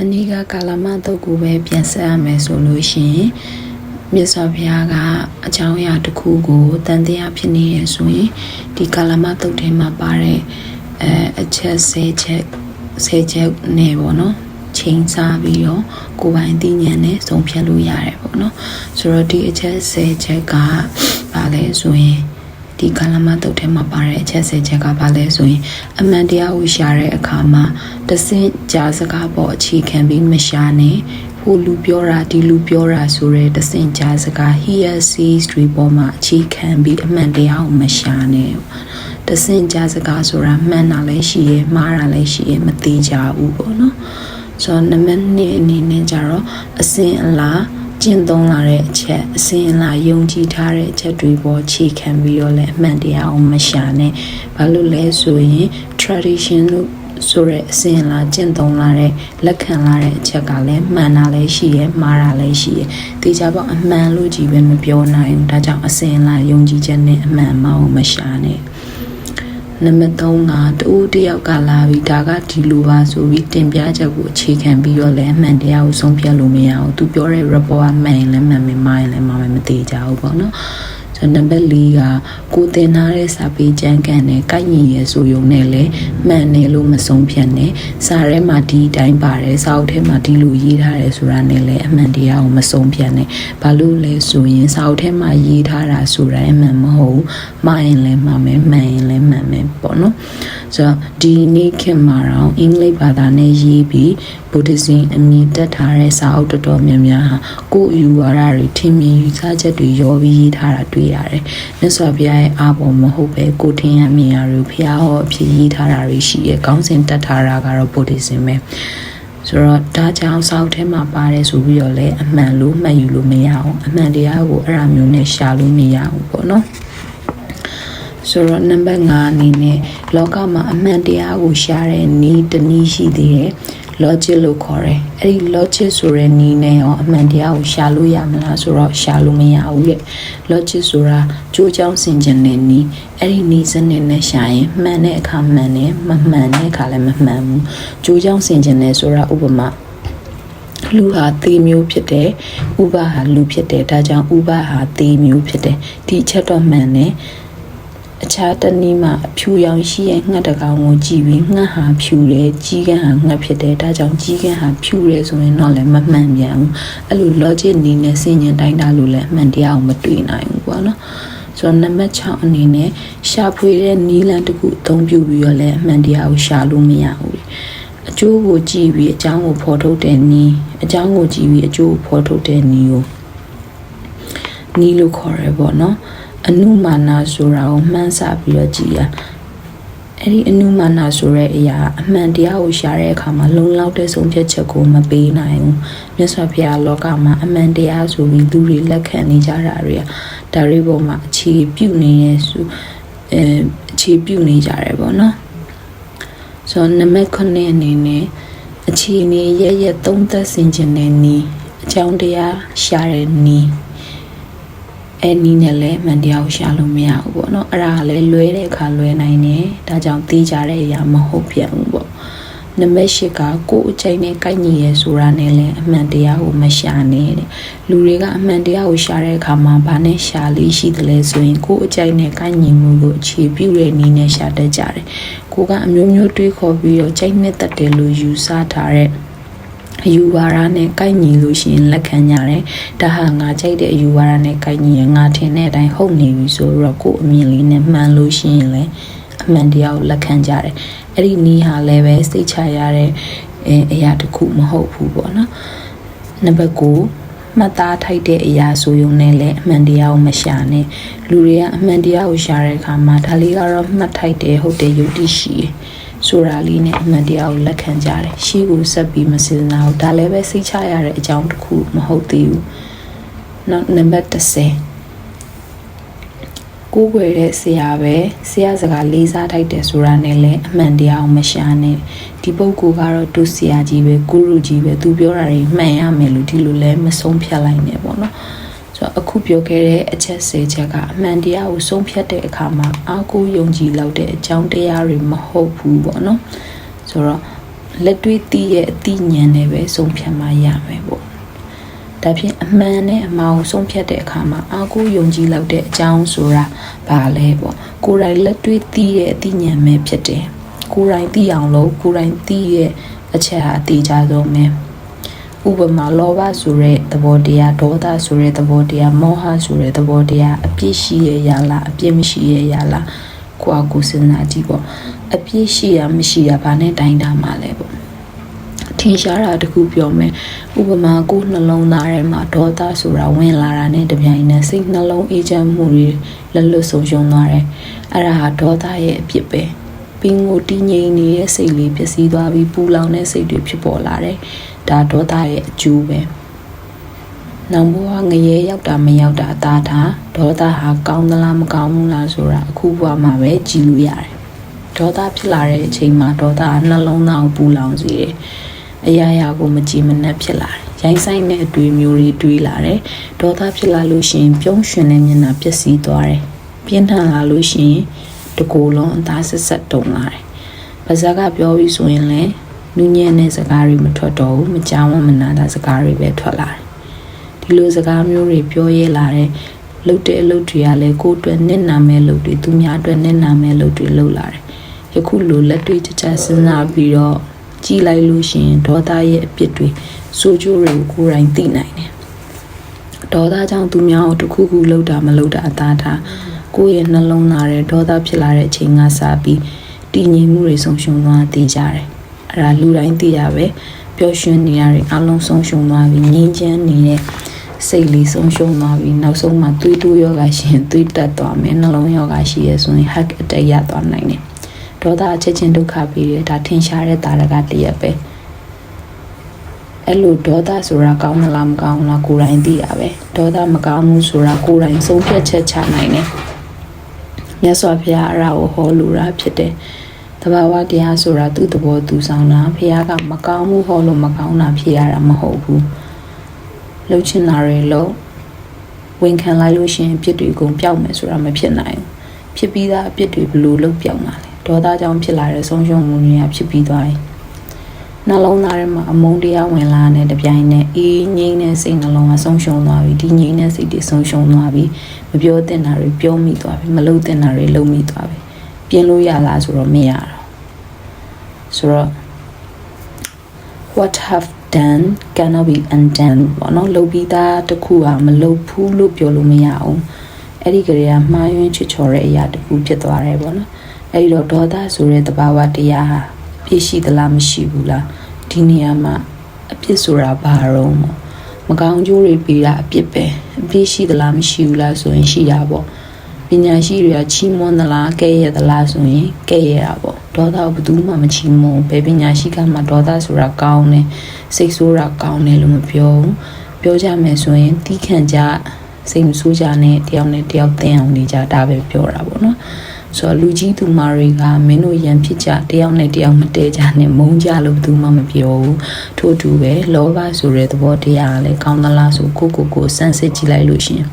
မနေ့ကကာလမတုတ်ကိုပဲပြန်ဆက်ရမယ်ဆိုလို့ရှိရင်မြတ်စွာဘုရားကအကြောင်းအရာတစ်ခုကိုတန်တရားဖြစ်နေရဆိုရင်ဒီကာလမတုတ်ထဲမှာပါတဲ့အဲအချက်၁၀ချက်၁၀ချက်နဲ့ပေါ့နော်ချိန်စားပြီးတော့ကိုယ်ပိုင်သိဉာဏ်နဲ့ဆုံးဖြတ်လို့ရတယ်ပေါ့နော်ဆိုတော့ဒီအချက်၁၀ချက်ကပါလဲဆိုရင် ဒီကာလမတုတ်ထဲမှာပါတဲ့အချက်၁၀ချက်ကပါလဲဆိုရင်အမှန်တရားကိုရှာတဲ့အခါမှာတဆင့်ကြားစကားပေါ်အခြေခံပြီးမရှာနဲ့ဟိုလူပြောတာဒီလူပြောတာဆိုတဲ့တဆင့်ကြားစကား hear sees တွေပေါ်မှာအခြေခံပြီးအမှန်တရားကိုမရှာနဲ့တဆင့်ကြားစကားဆိုတာမှန်တာလည်းရှိရဲ့မှားတာလည်းရှိရဲ့မသေးကြဘူးပေါ့နော်ဆိုတော့နံပါတ်2အနေနဲ့ကြတော့အစင်အလား ကျင့်သုံးလာတဲ့အချက်အစင်အလာယုံကြည်ထားတဲ့အချက်တွေပေါ်ခြေခံပြီးတော့လည်းအမှန်တရားအောင်မရှာနဲ့ဘာလို့လဲဆိုရင် tradition လို့ဆိုတဲ့အစင်အလာကျင့်သုံးလာတဲ့လက်ခံလာတဲ့အချက်ကလည်းမှန်တာလည်းရှိရဲ့မှားတာလည်းရှိရဲ့တေချာပေါ့အမှန်လို့ကြီးပဲမပြောနိုင်ဘူးဒါကြောင့်အစင်အလာယုံကြည်ချက်နဲ့အမှန်မအောင်မရှာနဲ့ နံပါတ်3ကတူတယောက်ကလာပြီးဒါကဒီလိုပါဆိုပြီးတင်ပြချက်ကိုအခြေခံပြီးတော့လည်းအမှန်တရားကိုဆုံးဖြတ်လို့မရဘူးသူပြောတဲ့ report ကမှန်ရင်လည်းမှန်မယ်မှားရင်လည်းမှားမယ်မသေးကြဘူးပေါ့နော် ဆိုနံပါတ်4ကကိုတင်ထားတဲ့စာပေကြမ်းကန်နဲ့ကိုက်ညီရဲဆိုရုံနဲ့လည်းမှန်တယ်လို့မဆုံးဖြတ်နဲ့စာထဲမှာဒီအတိုင်းပါတယ်စာအုပ်ထဲမှာဒီလိုရေးထားတယ်ဆိုတာနဲ့လည်းအမှန်တရားကိုမဆုံးဖြတ်နဲ့ဘာလို့လဲဆိုရင်စာအုပ်ထဲမှာရေးထားတာဆိုတာအမှန်မဟုတ်မှားရင်လည်းမှားမယ်မှန်ရင်လည်းမှန်မယ်ပေါ့နော် ဆိုတော့ဒီနေ့ခင်မှာတော့အင်္ဂလိပ်ဘာသာနဲ့ရေးပြီးဗုဒ္ဓဇင်အမည်တက်ထားတဲ့စာအုပ်တော်တော်များများဟာကိုယ်အယူဝါဒတွေထင်မြင်ယူဆချက်တွေရောပြီးရေးထားတာတွေ့ရတယ်။မြတ်စွာဘုရားရဲ့အာဘော်မဟုတ်ပဲကိုယ်ထင်ရမြင်ရတွေဘုရားဟောအဖြစ်ရေးထားတာတွေရှိရဲ့။ကောင်းစဉ်တက်ထားတာကတော့ဗုဒ္ဓဇင်ပဲ။ဆိုတော့ဒါကြောင့်စောက်ထဲမှာပါတယ်ဆိုပြီးတော့လည်းအမှန်လို့မှတ်ယူလို့မရအောင်အမှန်တရားကိုအဲ့အမျိုးနဲ့ရှာလို့မရအောင်ပေါ့နော်ဆိုတော့နံပါတ်5အနေနဲ့ လောကမှာအမှန်တရားကိုရှာတဲ့နည်းတစ်နည်းရှိသေးတယ် logic လို့ခေါ်တယ်အဲ့ဒီ logic ဆိုတဲ့နည်းနဲ့ရောအမှန်တရားကိုရှာလို့ရမလားဆိုတော့ရှာလို့မရဘူးရဲ့ logic ဆိုတာကြိုးကြောင်းဆင်ခြင်တဲ့နည်းအဲ့ဒီနည်းစနစ်နဲ့ရှာရင်မှန်တဲ့အခါမှန်တယ်မမှန်တဲ့အခါလည်းမမှန်ဘူးကြိုးကြောင်းဆင်ခြင်တယ်ဆိုတာဥပမာလူဟာသေမျိုးဖြစ်တယ်ဥပဟာလူဖြစ်တယ်ဒါကြောင့်ဥပဟာသေမျိုးဖြစ်တယ်ဒီအချက်တော့မှန်တယ် အခြားတနည်းမှာအဖြူရောင်ရှိရဲ့ငှက်တကောင်ကိုကြည့်ပြီးငှက်ဟာဖြူတယ်ကြီးကန်းဟာငှက်ဖြစ်တယ်ဒါကြောင့်ကြီးကန်းဟာဖြူတယ်ဆိုရင်တော့လည်းမမှန်ပြန်ဘူးအဲ့လို logic နည်းနဲ့စဉ်းကျင်တိုင်းတာလို့လည်းအမှန်တရားကိုမတွေ့နိုင်ဘူးပေါ့နော်ဆိုတော့နံပါတ်6အနေနဲ့ရှာဖွေတဲ့နီးလန်းတစ်ခုအသုံးပြုပြီးတော့လည်းအမှန်တရားကိုရှာလို့မရဘူးအကျိုးကိုကြည့်ပြီးအကြောင်းကိုဖော်ထုတ်တဲ့နီးအကြောင်းကိုကြည့်ပြီးအကျိုးကိုဖော်ထုတ်တဲ့နီးကိုနီးလို့ခေါ်ရပေါ့နော် အနုမာနာဆိုတာကိုမှန်းဆပြီးတော့ကြည်ရအဲ့ဒီအနုမာနာဆိုတဲ့အရာအမှန်တရားကိုရှာတဲ့အခါမှာလုံလောက်တဲ့ဆုံးဖြတ်ချက်ကိုမပေးနိုင်ဘူးမြတ်စွာဘုရားလောကမှာအမှန်တရားဆိုပြီးလူတွေလက်ခံနေကြတာတွေကဒါတွေပေါ်မှာအခြေပြုနေရဆိုအဲအခြေပြုနေကြတယ်ပေါ့နော်ဆိုတော့နံပါတ်9အနေနဲ့အခြေအနေရရသုံးသက်ဆင်ခြင်တဲ့နီးအကြောင်းတရားရှာတဲ့နီး အဲ့နီးနဲ့လည်းမှန်တရားကိုရှာလို့မရဘူးပေါ့နော်အဲ့ဒါလည်းလွဲတဲ့အခါလွဲနိုင်တယ်ဒါကြောင့်သိကြတဲ့အရာမဟုတ်ပြန်ဘူးပေါ့နံပါတ်၈ကကိုယ်အချိန်နဲ့ကိုက်ညီရဲဆိုတာနဲ့လည်းအမှန်တရားကိုမရှာနဲ့တဲ့လူတွေကအမှန်တရားကိုရှာတဲ့အခါမှာဘာနဲ့ရှာလေးရှိတယ်လဲဆိုရင်ကိုယ်အချိန်နဲ့ကိုက်ညီမှုကိုအခြေပြုတဲ့နည်းနဲ့ရှာတတ်ကြတယ်ကိုကအမျိုးမျိုးတွေးခေါ်ပြီးတော့ချိန်နဲ့တက်တယ်လို့ယူဆထားတဲ့ အယူဝါဒနဲ့ကိုက်ညီလို့ရှိရင်လက်ခံကြတယ်။ဒါဟာငါကြိုက်တဲ့အယူဝါဒနဲ့ကိုက်ညီရင်ငါထင်တဲ့အတိုင်းဟုတ်နေပြီဆိုတော့ကိုယ်အမြင်လေးနဲ့မှန်လို့ရှိရင်လည်းအမှန်တရားကိုလက်ခံကြတယ်။အဲ့ဒီနီးဟာလည်းပဲစိတ်ချရတဲ့အအရာတစ်ခုမဟုတ်ဘူးပေါ့နော်။နံပါတ်9မှတ်သားထိုက်တဲ့အရာဆိုရုံနဲ့လည်းအမှန်တရားကိုမရှာနဲ့လူတွေကအမှန်တရားကိုရှာတဲ့အခါမှာဒါလေးကတော့မှတ်ထိုက်တယ်ဟုတ်တယ်ယုတ်တိရှိတယ် ဆိုတာလေးနဲ့အမှန်တရားကိုလက်ခံကြတယ်ရှေ့ကိုဆက်ပြီးမစင်စားဘူးဒါလည်းပဲစိတ်ချရတဲ့အကြောင်းတစ်ခုမဟုတ်သေးဘူးနောက်နံပါတ်30ကိုယ်ွယ်တဲ့ဆရာပဲဆရာစကားလေးစားထိုက်တယ်ဆိုတာနဲ့လည်းအမှန်တရားကိုမရှာနဲ့ဒီပုဂ္ဂိုလ်ကတော့သူဆရာကြီးပဲကုရုကြီးပဲသူပြောတာတွေမှန်ရမယ်လို့ဒီလိုလဲမဆုံးဖြတ်လိုက်နဲ့ပေါ့နော် ဆိုတော့အခုပြောခဲ့တဲ့အချက်၁၀ချက်ကအမှန်တရားကိုဆုံးဖြတ်တဲ့အခါမှာအာကိုယုံကြည်လောက်တဲ့အကြောင်းတရားတွေမဟုတ်ဘူးပေါ့နော်ဆိုတော့လက်တွေ့သိရဲ့အသိဉာဏ်နဲ့ပဲဆုံးဖြတ်မှရမယ်ပေါ့ဒါဖြင့်အမှန်နဲ့အမှားကိုဆုံးဖြတ်တဲ့အခါမှာအာကိုယုံကြည်လောက်တဲ့အကြောင်းဆိုတာဘာလဲပေါ့ကိုယ်တိုင်လက်တွေ့သိရဲ့အသိဉာဏ်ပဲဖြစ်တယ်ကိုယ်တိုင်သိအောင်လို့ကိုယ်တိုင်သိရဲ့အချက်ဟာအတိအကျဆုံးပဲ ဥပမာလောဘဆိုတဲ့သဘောတရားဒေါသဆိုတဲ့သဘောတရားမောဟဆိုတဲ့သဘောတရားအပြစ်ရှိရဲ့ရလားအပြစ်မရှိရဲ့ရလားကိုယ့်အကူစဉ်းစားကြည့်ပေါ့အပြစ်ရှိရမရှိရဘာနဲ့တိုင်းတာမှလဲပေါ့ထင်ရှားတာတခုပြောမယ်ဥပမာကိုယ်နှလုံးသားထဲမှာဒေါသဆိုတာဝင်လာတာနဲ့တပြိုင်နက်စိတ်နှလုံးအေးချမ်းမှုတွေလက်လွတ်ဆုံးရှုံးသွားတယ်အဲ့ဒါဟာဒေါသရဲ့အပြစ်ပဲပင်ကိုတည်ငြိမ်နေတဲ့စိတ်လေးပျက်စီးသွားပြီးပူလောင်တဲ့စိတ်တွေဖြစ်ပေါ်လာတယ် ဒါဒေါသရဲ့အကျိုးပဲနောင်ဘဝငရဲရောက်တာမရောက်တာအသာထားဒေါသဟာကောင်းသလားမကောင်းဘူးလားဆိုတာအခုဘဝမှာပဲကြည့်လို့ရတယ်ဒေါသဖြစ်လာတဲ့အချိန်မှာဒေါသကနှလုံးသားကိုပူလောင်စေတယ်အရာရာကိုမကြည်မနှက်ဖြစ်လာတယ်ရိုင်းဆိုင်တဲ့အတွေ့မျိုးတွေတွေးလာတယ်ဒေါသဖြစ်လာလို့ရှိရင်ပြုံးရွှင်တဲ့မျက်နှာပျက်စီးသွားတယ်ပြင်းထန်လာလို့ရှိရင်တကူလုံးအသားဆက်ဆက်တုံလာတယ်ပါဇက်ကပြောပြီးဆိုရင်လည်း နူးညံ့တဲ့စကားတွေမထွက်တော့ဘူးမကြောက်မနာတာစကားတွေပဲထွက်လာတယ်ဒီလိုစကားမျိုးတွေပြောရဲလာတဲ့လှုပ်တဲ့အလုပ်တွေကလည်းကိုယ်အတွက်နစ်နာမဲ့လုပ်တွေသူများအတွက်နစ်နာမဲ့လုပ်တွေလုပ်လာတယ်ယခုလိုလက်တွေ့ကြကြစဉ်းစားပြီးတော့ကြည်လိုက်လို့ရှိရင်ဒေါသရဲ့အပြစ်တွေစိုးကျိုးတွေကိုကိုယ်တိုင်သိနိုင်တယ်ဒေါသကြောင့်သူများကိုတခုခုလှုပ်တာမလှုပ်တာအသာထားကိုယ့်ရဲ့နှလုံးသားရဲ့ဒေါသဖြစ်လာတဲ့အချိန်ကစပြီးတည်ငြိမ်မှုတွေဆုံးရှုံးသွားသိကြတယ် အဲ့ဒါလူတိုင်းသိရပဲပျော်ရွှင်နေရတဲ့အလုံးဆုံးရှုံးသွားပြီးငြိမ်းချမ်းနေတဲ့စိတ်လေးဆုံးရှုံးသွားပြီးနောက်ဆုံးမှသွေးတိုးယောဂရှင်သွေးတက်သွားမယ်နှလုံးယောဂရှိရဆိုရင် hack attack ရသွားနိုင်တယ်ဒေါသအချက်ချင်းဒုက္ခပြီးရဒါထင်ရှားတဲ့တာရကတည်းရပဲအဲ့လိုဒေါသဆိုတာကောင်းမလားမကောင်းလားကိုယ်တိုင်သိရပဲဒေါသမကောင်းဘူးဆိုတာကိုယ်တိုင်ဆုံးဖြတ်ချက်ချနိုင်တယ်မြတ်စွာဘုရားအရာကိုဟောလိုတာဖြစ်တယ်တ ဘာဝတရားဆိုတာသူ့သဘောသူဆောင်တာဘုရားကမကောင်းဘူးဟောလို့မကောင်းတာဖြစ်ရတာမဟုတ်ဘူးလှုပ်ချင်တာတွေလို့ဝန်ခံလိုက်လို့ရှိရင်ပြစ်တွေအကုန်ပျောက်မယ်ဆိုတာမဖြစ်နိုင်ဘူးဖြစ်ပြီးသားအပြစ်တွေဘလို့လုံးပျောက်မှာလဲဒေါသကြောင့်ဖြစ်လာတဲ့ဆုံးရှုံးမှုတွေကဖြစ်ပြီးသွားရင်နှလုံးသားထဲမှာအမုန်းတရားဝင်လာတဲ့တပြိုင်နက်အေးငြိမ်းတဲ့စိတ်နှလုံးကဆုံးရှုံးသွားပြီဒီငြိမ်းတဲ့စိတ်တွေဆုံးရှုံးသွားပြီမပြောတင်တာတွေပြောမိသွားပြီမလုပ်တင်တာတွေလုပ်မိသွားပြီပြင်လို့ရလားဆိုတော့မရတော့ ဆိုတော့ what have done cannot be undone ဘောနော်လုပ်ပြီးသားတခုကမလုပ်ဘူးလို့ပြောလို့မရအောင်အဲ့ဒီကလေးကမှားယွင်းချစ်ချော်တဲ့အရာတခုဖြစ်သွားတယ်ပေါ့နော်အဲ့ဒီတော့ဒေါသဆိုတဲ့သဘာဝတရားဟာပြည့်ရှိသလားမရှိဘူးလားဒီနေရာမှာအပြစ်ဆိုတာဘာတော့မကောင်းကျိုးတွေပြီးတာအပြစ်ပဲအပြစ်ရှိသလားမရှိဘူးလားဆိုရင်ရှိတာပေါ့ ပညာရှိတွေကချီးမွမ်းသလားကဲ့ရဲ့သလားဆိုရင်ကဲ့ရဲ့တာပေါ့ဒေါသကိုဘယ်သူမှမချီးမွမ်းဘယ်ပညာရှိကမှဒေါသဆိုတာကောင်းတယ်စိတ်ဆိုးတာကောင်းတယ်လို့မပြောဘူးပြောကြမယ်ဆိုရင်တီးခန့်ကြစိတ်မဆိုးကြနဲ့တယောက်နဲ့တယောက်သင်အောင်နေကြဒါပဲပြောတာပေါ့နော်ဆိုတော့လူကြီးသူမတွေကမင်းတို့ရန်ဖြစ်ကြတယောက်နဲ့တယောက်မတည့်ကြနဲ့မုန်းကြလို့သူမှမပြောဘူးထို့တူပဲလောဘဆိုတဲ့သဘောတရားကလည်းကောင်းသလားဆိုကိုကိုကိုစမ်းစစ်ကြည့်လိုက်လို့ရှင်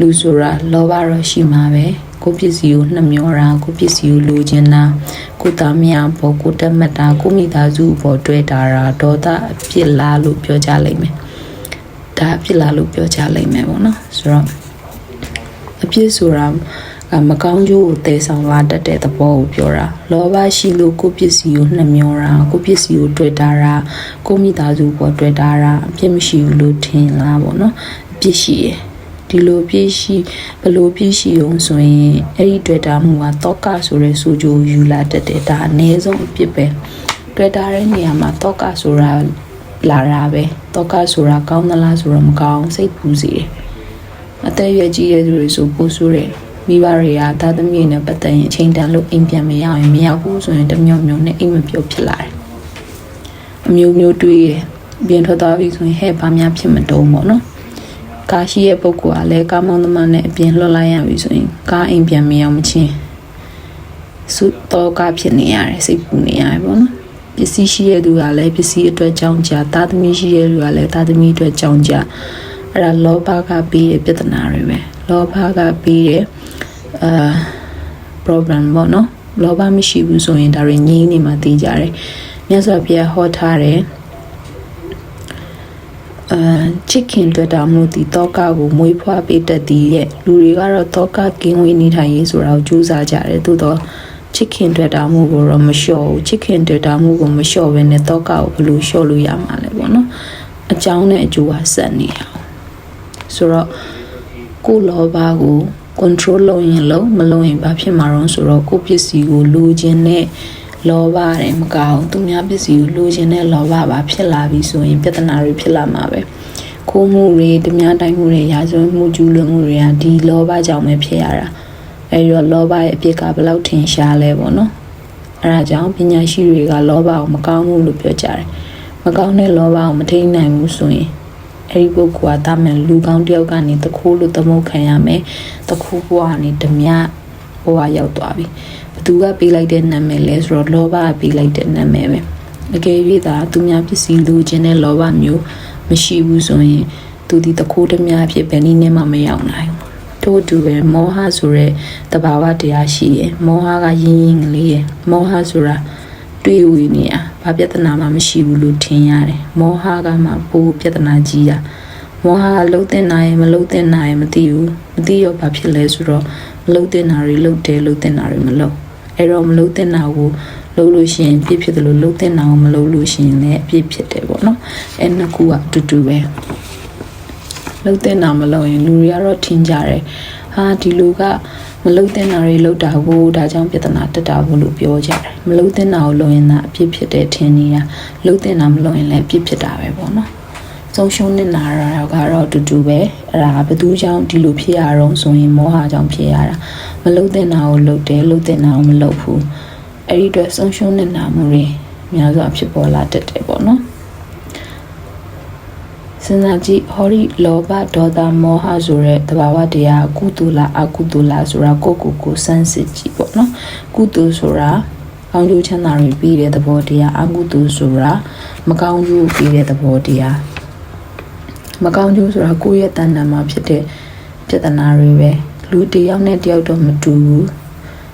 လူဆိုတာလောဘတော့ရှိမှာပဲကိုပစ္စည်းကိုနှမျောတာကိုပစ္စည်းကိုလိုချင်တာကိုသားမယားပေါ်ကိုတက်မှတ်တာကိုမိသားစုပေါ်တွေ့တာဒေါသအဖြစ်လားလို့ပြောကြလိမ့်မယ်ဒါအဖြစ်လားလို့ပြောကြလိမ့်မယ်ပေါ့နော်ဆိုတော့အဖြစ်ဆိုတာမကောင်းကျိုးကိုတည်ဆောင်လာတတ်တဲ့သဘောကိုပြောတာလောဘရှိလို့ကိုပစ္စည်းကိုနှမျောတာကိုပစ္စည်းကိုတွေ့တာတာကိုမိသားစုပေါ်တွေ့တာတာအပြစ်မရှိဘူးလို့ထင်လားပေါ့နော်အပြစ်ရှိရယ် ဒီလိုပြည့်ရှိဘလို့ပြည့်ရှိအောင်ဆိုရင်အဲ့ဒီတွေ့တာမှုကတောကဆိုတဲ့ဆိုကြိုယူလာတတ်တယ်ဒါအနည်းဆုံးအပြစ်ပဲတွေ့တာတဲ့နေရာမှာတောကဆိုတာလာတာပဲတောကဆိုတာကောင်းသလားဆိုတော့မကောင်းစိတ်ပူစေတယ်အသက်ရွယ်ကြီးတဲ့သူတွေဆိုပူဆိုးတယ်မိဘတွေကသားသမီးနဲ့ပတ်သက်ရင်အချိန်တန်လို့အိမ်ပြန်မရရင်မရဘူးဆိုရင်တမျိုးမျိုးနဲ့အိမ်မပြောဖြစ်လာတယ်အမျိုးမျိုးတွေးရပြင်ထွက်သွားပြီဆိုရင်ဟဲ့ဘာများဖြစ်မတုံးပေါ့နော် ကားရှိရဲ့ပုဂ္ဂိုလ်ကလည်းကားမောင်းသမားနဲ့အပြင်လွှတ်လိုက်ရပြီဆိုရင်ကားအိမ်ပြန်မရောက်မချင်းစုတော့ကားဖြစ်နေရတယ်စိတ်ပူနေရတယ်ပေါ့နော်ပစ္စည်းရှိရဲ့သူကလည်းပစ္စည်းအတွက်ကြောင်းကြသားသမီးရှိရဲ့သူကလည်းသားသမီးအတွက်ကြောင်းကြအဲ့ဒါလောဘကပြီးတဲ့ပြဿနာတွေပဲလောဘကပြီးတဲ့အာ problem ပေါ့နော်လောဘမရှိဘူးဆိုရင်ဒါတွေငြိမ်းနေမှသိကြတယ်မြတ်စွာဘုရားဟောထားတယ် အာချစ်ခင်တွေ့တာမှုဒီတောကကိုမွေးဖွားပေးတတ်သည်ရဲ့လူတွေကတော့တောကကင်းဝေးနေထိုင်ရေးဆိုတာကိုကြိုးစားကြတယ်သို့တော့ချစ်ခင်တွေ့တာမှုကိုတော့မလျှော့ဘူးချစ်ခင်တွေ့တာမှုကိုမလျှော့ဘဲနဲ့တောကကိုဘယ်လိုလျှော့လို့ရမှာလဲပေါ့နော်အကြောင်းနဲ့အကျိုးကဆက်နေအောင်ဆိုတော့ကိုယ်လောဘကို control လုပ်ရင်လုပ်မလုပ်ရင်ဘာဖြစ်မှာတော့ဆိုတော့ကိုယ့်ပစ္စည်းကိုလိုချင်တဲ့ လောဘတယ်မကောင်းသူများပစ္စည်းကိုလိုချင်တဲ့လောဘပါဖြစ်လာပြီဆိုရင်ပြဿနာတွေဖြစ်လာမှာပဲခိုးမှုတွေတများတိုင်းမှုတွေရာဇဝတ်မှုကျူးလွန်မှုတွေကဒီလောဘကြောင့်ပဲဖြစ်ရတာအဲဒီတော့လောဘရဲ့အပြစ်ကဘယ်လောက်ထင်ရှားလဲပေါ့နော်အဲဒါကြောင့်ပညာရှိတွေကလောဘကိုမကောင်းဘူးလို့ပြောကြတယ်မကောင်းတဲ့လောဘကိုမထိန်နိုင်ဘူးဆိုရင်အဲ့ဒီပုဂ္ဂိုလ်ကတာမန်လူကောင်းတယောက်ကနေတခိုးလို့သမုတ်ခံရမယ်တခိုးဘဝကနေဓမြဘဝရောက်သွားပြီဘ သူကပေးလိုက်တဲ့နာမည်လဲဆိုတော့လောဘကပေးလိုက်တဲ့နာမည်ပဲအကယ်၍သာသူများပစ္စည်းလူခြင်းတဲ့လောဘမျိုးမရှိဘူးဆိုရင်သူဒီတခိုးဓမြအဖြစ်ဘယ်နည်းနဲ့မှမရောက်နိုင်ဘူးတို့တူပဲမောဟဆိုတဲ့တဘာဝတရားရှိရယ်မောဟကရင်းရင်းကလေးရယ်မောဟဆိုတာတွေးဝေနေရဘာပြဿနာမှမရှိဘူးလို့ထင်ရတယ်မောဟကမှပိုပြဿနာကြီးတာမောဟကလှုပ်တဲ့နာရင်မလှုပ်တဲ့နာရင်မသိဘူးမသိရောဘာဖြစ်လဲဆိုတော့မလှုပ်တဲ့နာတွေလှုပ်တယ်လှုပ်တဲ့နာတွေမလှုပ် အဲ့တော့မလှုပ်တဲ့နာကိုလှုပ်လို့ရှိရင်ပြစ်ဖြစ်တယ်လို့လှုပ်တဲ့နာကိုမလှုပ်လို့ရှိရင်လည်းအပြစ်ဖြစ်တယ်ပေါ့နော်အဲ့နှစ်ခုကအတူတူပဲလှုပ်တဲ့နာမလှုပ်ရင်လူတွေကတော့ထင်ကြတယ်ဟာဒီလူကမလှုပ်တဲ့နာတွေလှုပ်တာကိုဒါကြောင့်ပြဿနာတက်တာဘူးလို့ပြောကြတယ်မလှုပ်တဲ့နာကိုလှုပ်ရင်သာအပြစ်ဖြစ်တယ်ထင်နေတာလှုပ်တဲ့နာမလှုပ်ရင်လည်းအပြစ်ဖြစ်တာပဲပေါ့နော် ဆုံးရှုံးနေတာတော့ကတော့အတူတူပဲအဲ့ဒါဘယ်သူကြောင့်ဒီလိုဖြစ်ရတော့ဆိုရင်မောဟကြောင့်ဖြစ်ရတာမလှုပ်တဲ့နာကိုလှုပ်တယ်လှုပ်တဲ့နာကိုမလှုပ်ဘူးအဲ့ဒီအတွက်ဆုံးရှုံးနေတာမှုတွေများစွာဖြစ်ပေါ်လာတတ်တယ်ပေါ့နော်စဉ်းစားကြည့်ဟောဒီလောဘဒေါသမောဟဆိုတဲ့တဘာဝတရားကုသိုလ်လားအကုသိုလ်လားဆိုတာကိုယ့်ကိုယ်ကိုစမ်းစစ်ကြည့်ပေါ့နော်ကုသိုလ်ဆိုတာကောင်းကျိုးချမ်းသာတွေပြီးတဲ့သဘောတရားအကုသိုလ်ဆိုတာမကောင်းကျိုးပြီးတဲ့သဘောတရား မကောင်းကျိုးဆိုတာကိုယ့်ရဲ့တဏ္ဍာမှာဖြစ်တဲ့ပြဿနာတွေပဲလူတစ်ယောက်နဲ့တစ်ယောက်တော့မတူဘူး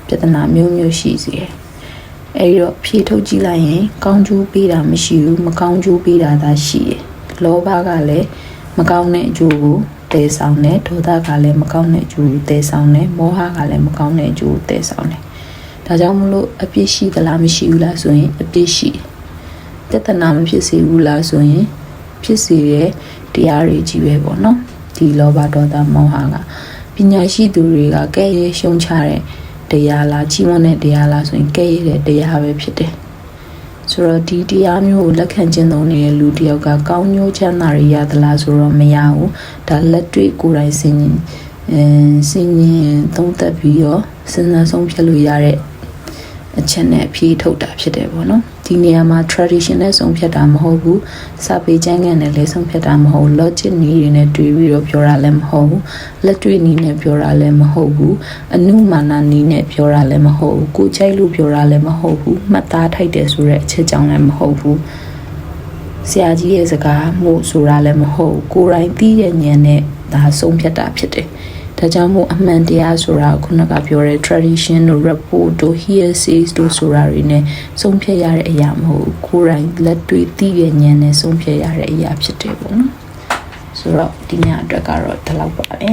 ပြဿနာမျိုးမျိုးရှိစေတယ်အဲဒီတော့ဖြေထုတ်ကြည့်လိုက်ရင် ကောင်းကျိုးပေးတာမရှိဘူးမကောင်းကျိုးပေးတာသာရှိတယ်လောဘကလည်းမကောင်းတဲ့အကျိုးကိုတည်ဆောင်တယ်ဒေါသကလည်းမကောင်းတဲ့အကျိုးကိုတည်ဆောင်တယ်မောဟကလည်းမကောင်းတဲ့အကျိုးကိုတည်ဆောင်တယ်ဒါကြောင့်မလို့အပြစ်ရှိသလားမရှိဘူးလားဆိုရင်အပြစ်ရှိတယ်ပြဿနာမဖြစ်စေဘူးလားဆိုရင်ဖြစ်စေတဲ့ တရားတွေကြီးပဲပေါ့နော်ဒီလောဘဒေါသမောဟကပညာရှိသူတွေကကဲ့ရဲ့ရှုံချတဲ့တရားလားကြီးမွန်းတဲ့တရားလားဆိုရင်ကဲ့ရဲ့တဲ့တရားပဲဖြစ်တယ်ဆိုတော့ဒီတရားမျိုးကိုလက်ခံကျင့်သုံးနေတဲ့လူတစ်ယောက်ကကောင်းကျိုးချမ်းသာတွေရသလားဆိုတော့မရဘူးဒါလက်တွေ့ကိုယ်တိုင်စဉ်းရင်အဲစဉ်းရင်သုံးသက်ပြီးတော့စဉ်းစားဆုံးဖြတ်လို့ရတဲ့ အချက်နဲ့ဖြေထုတ်တာဖြစ်တယ်ပေါ့နော်ဒီနေရာမှာ tradition နဲ့ဆုံးဖြတ်တာမဟုတ်ဘူးစာပေကျမ်းဂန်နဲ့လည်းဆုံးဖြတ်တာမဟုတ် logic နည်းတွေနဲ့တွေးပြီးတော့ပြောတာလည်းမဟုတ်ဘူးလက်တွေ့နည်းနဲ့ပြောတာလည်းမဟုတ်ဘူးအနုမာနနည်းနဲ့ပြောတာလည်းမဟုတ်ဘူးကိုချိုက်လို့ပြောတာလည်းမဟုတ်ဘူးမှတ်သားထိုက်တယ်ဆိုတဲ့အချက်ကြောင့်လည်းမဟုတ်ဘူးဆရာကြီးရဲ့စကားမှုဆိုတာလည်းမဟုတ်ကိုယ်တိုင်သိတဲ့ဉာဏ်နဲ့ဒါဆုံးဖြတ်တာဖြစ်တယ် ဒါကြောင့်မို့အမှန်တရားဆိုတာခုနကပြောတဲ့ tradition တို့ report တို့ hearsays တို့ဆိုတာတွေ ਨੇ ဆုံးဖြတ်ရတဲ့အရာမဟုတ်ကိုယ်တိုင်လက်တွေ့သိတဲ့ဉာဏ်နဲ့ဆုံးဖြတ်ရတဲ့အရာဖြစ်တယ်ပေါ့နော်ဆိုတော့ဒီညအတွက်ကတော့ဒီလောက်ပါပဲ